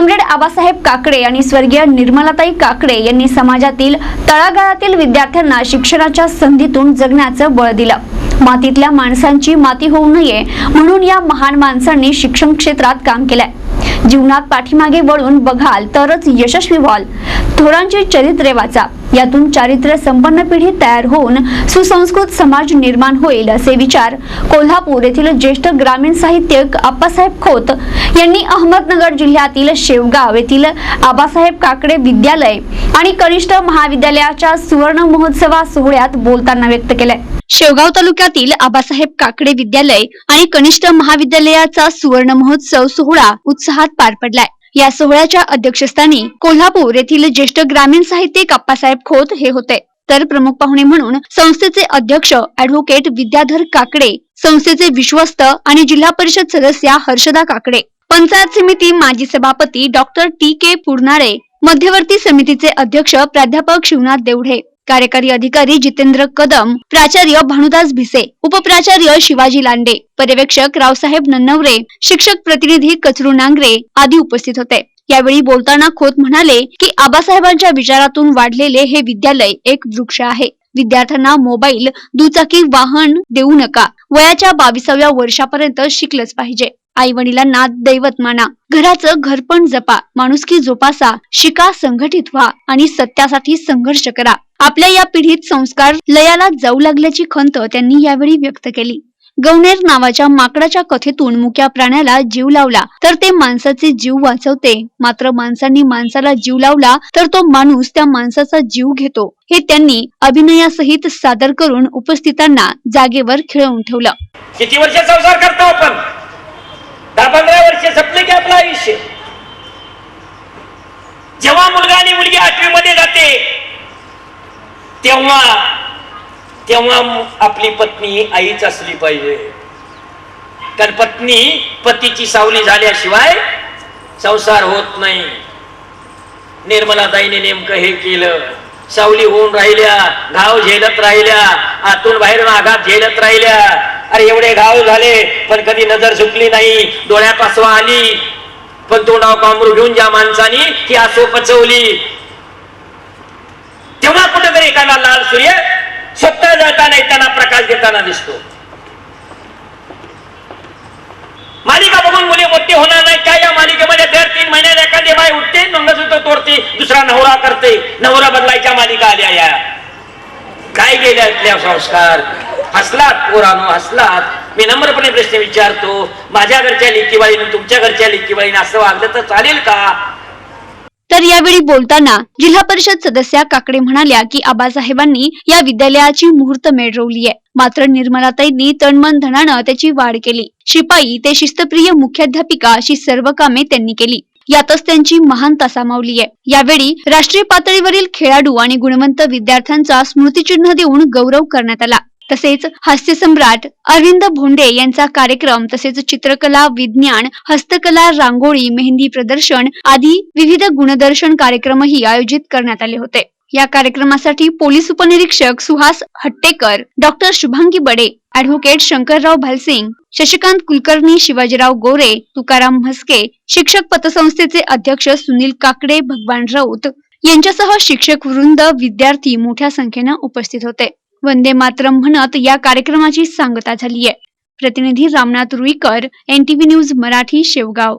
Comrade Abasaheb Kakade आणि स्वर्गीय निर्मलाताई काकडे यांनी समाजातील तळागाळातील विद्यार्थ्यांना शिक्षणाच्या संधीतून जगण्याचं बळ दिलं. मातीतल्या माणसांची माती होऊ नये म्हणून या महान माणसांनी शिक्षण क्षेत्रात काम केलंय. जीवनात पाठीमागे वळून बघाल तरच यशस्वी व्हाल. थोरांचे चरित्रे वाचा. यातून चारित्र्य संपन्न पिढी तयार होऊन सुसंस्कृत समाज निर्माण होईल असे विचार कोल्हापूर येथील ज्येष्ठ ग्रामीण साहित्यिक आप्पासाहेब खोत यांनी अहमदनगर जिल्ह्यातील शेवगाव येथील आबासाहेब काकडे विद्यालय आणि कनिष्ठ महाविद्यालयाच्या सुवर्ण महोत्सवा सोहळ्यात बोलताना व्यक्त केले शेवगाव तालुक्यातील आबासाहेब काकडे विद्यालय आणि कनिष्ठ महाविद्यालयाचा सुवर्ण महोत्सव सोहळा उत्साहात पार पडलाय. या सोहळ्याच्या अध्यक्षस्थानी कोल्हापूर येथील ज्येष्ठ ग्रामीण साहित्यिक आप्पासाहेब खोत हे होते. तर प्रमुख पाहुणे म्हणून संस्थेचे अध्यक्ष अॅडव्होकेट विद्याधर काकडे संस्थेचे विश्वस्त आणि जिल्हा परिषद सदस्या हर्षदा काकडे पंचायत समिती माजी सभापती डॉक्टर टी के पुरनाळे मध्यवर्ती समितीचे अध्यक्ष प्राध्यापक शिवनाथ देवढे कार्यकारी अधिकारी जितेंद्र कदम प्राचार्य भानुदास भिसे उपप्राचार्य शिवाजी लांडे पर्यवेक्षक रावसाहेब नन्नवरे शिक्षक प्रतिनिधी कचरू नांगरे आदी उपस्थित होते. यावेळी बोलताना खोत म्हणाले की आबासाहेबांच्या विचारातून वाढलेले हे विद्यालय एक वृक्ष आहे. विद्यार्थ्यांना मोबाईल दुचाकी वाहन देऊ नका. वयाच्या बावीसाव्या वर्षापर्यंत शिकलंच पाहिजे. आई वडिलांना दैवत माना. घराचं घरपण जपा. माणुसकी जोपासा. शिका संघटित व्हा आणि सत्यासाठी संघर्ष करा. आपल्या या पिढीत संस्कार लयाला जाऊ लागल्याची खंत त्यांनी यावेळी व्यक्त केली. गवनेर नावाच्या माकडाच्या कथेतून मुक्या प्राण्याला जीव लावला. तर ते माणसाचे जीव वाचवते. मात्र माणसांनी माणसाला जीव लावला तर तो माणूस त्या माणसाचा जीव घेतो. हे त्यांनी अभिनयासहित सादर करून उपस्थितांना जागेवर खिळवून ठेवलं. किती वर्ष संसार करतो आपण? पंधरा वर्ष संपले की आपलं आयुष्य. जेव्हा मुलगा आणि मुलगी आठवी मध्ये जाते तेव्हा तेव्हा आपली पत्नी आईच असली पाहिजे. कारण पत्नी पतीची सावली झाल्याशिवाय संसार होत नाही. निर्मलाताईने नेमकं हे केलं. सावली होऊन राहिल्या घाव झेलत राहिल्या आतून बाहेरून आघात झेलत राहिल्या. अरे एवढे घाव झाले पण कधी नजर सुटली नाही डोळ्या पासवा आली. पण तोंडाव कामरू घेऊन ज्या माणसानी ती आसो पचवली. तेव्हा कुठेतरी एखादा लाल सूर्य स्वतः जळताना येताना प्रकाश देताना दिसतो. मालिका बघून मुली मोठी होणार नाही. काय या मालिकेमध्ये? दर तीन महिन्यात एखादी बाई उठते मंगसूत्र तोडते दुसरा नवरा करते नवरा बदलायच्या मालिका आल्या या. काय गेले असल्या संस्कार? हसलात पोरानो हसलात. मी नम्रपणे प्रश्न विचारतो माझ्या घरच्या लेकीबाईनं तुमच्या घरच्या लेकीबाईनं असं वागलं तर चालेल का? तर यावेळी बोलताना जिल्हा परिषद सदस्या काकडे म्हणाल्या की आबासाहेबांनी या विद्यालयाची मुहूर्त मेढ रोवली आहे. मात्र निर्मलाताईंनी तणमन धनानं त्याची वाढ केली. शिपाई ते शिस्तप्रिय मुख्याध्यापिका अशी सर्व कामे त्यांनी केली. यातच त्यांची महानता सामावली आहे. यावेळी राष्ट्रीय पातळीवरील खेळाडू आणि गुणवंत विद्यार्थ्यांचा स्मृतिचिन्ह देऊन गौरव करण्यात आला. तसेच हास्य सम्राट अरविंद भोंडे यांचा कार्यक्रम तसेच चित्रकला विज्ञान हस्तकला रांगोळी मेहंदी प्रदर्शन आदी विविध गुणदर्शन कार्यक्रमही आयोजित करण्यात आले होते. या कार्यक्रमासाठी पोलीस उपनिरीक्षक सुहास हट्टेकर डॉक्टर शुभांगी बडे ऍडव्होकेट शंकरराव भालसिंग शशिकांत कुलकर्णी शिवाजीराव गोरे तुकाराम म्हस्के शिक्षक पतसंस्थेचे अध्यक्ष सुनील काकडे भगवान राऊत यांच्यासह शिक्षक वृंद विद्यार्थी मोठ्या संख्येनं उपस्थित होते. वंदे मातरम म्हणत या कार्यक्रमाची सांगता झालीय. प्रतिनिधी रामनाथ रुईकर एनटीव्ही न्यूज मराठी शेवगाव.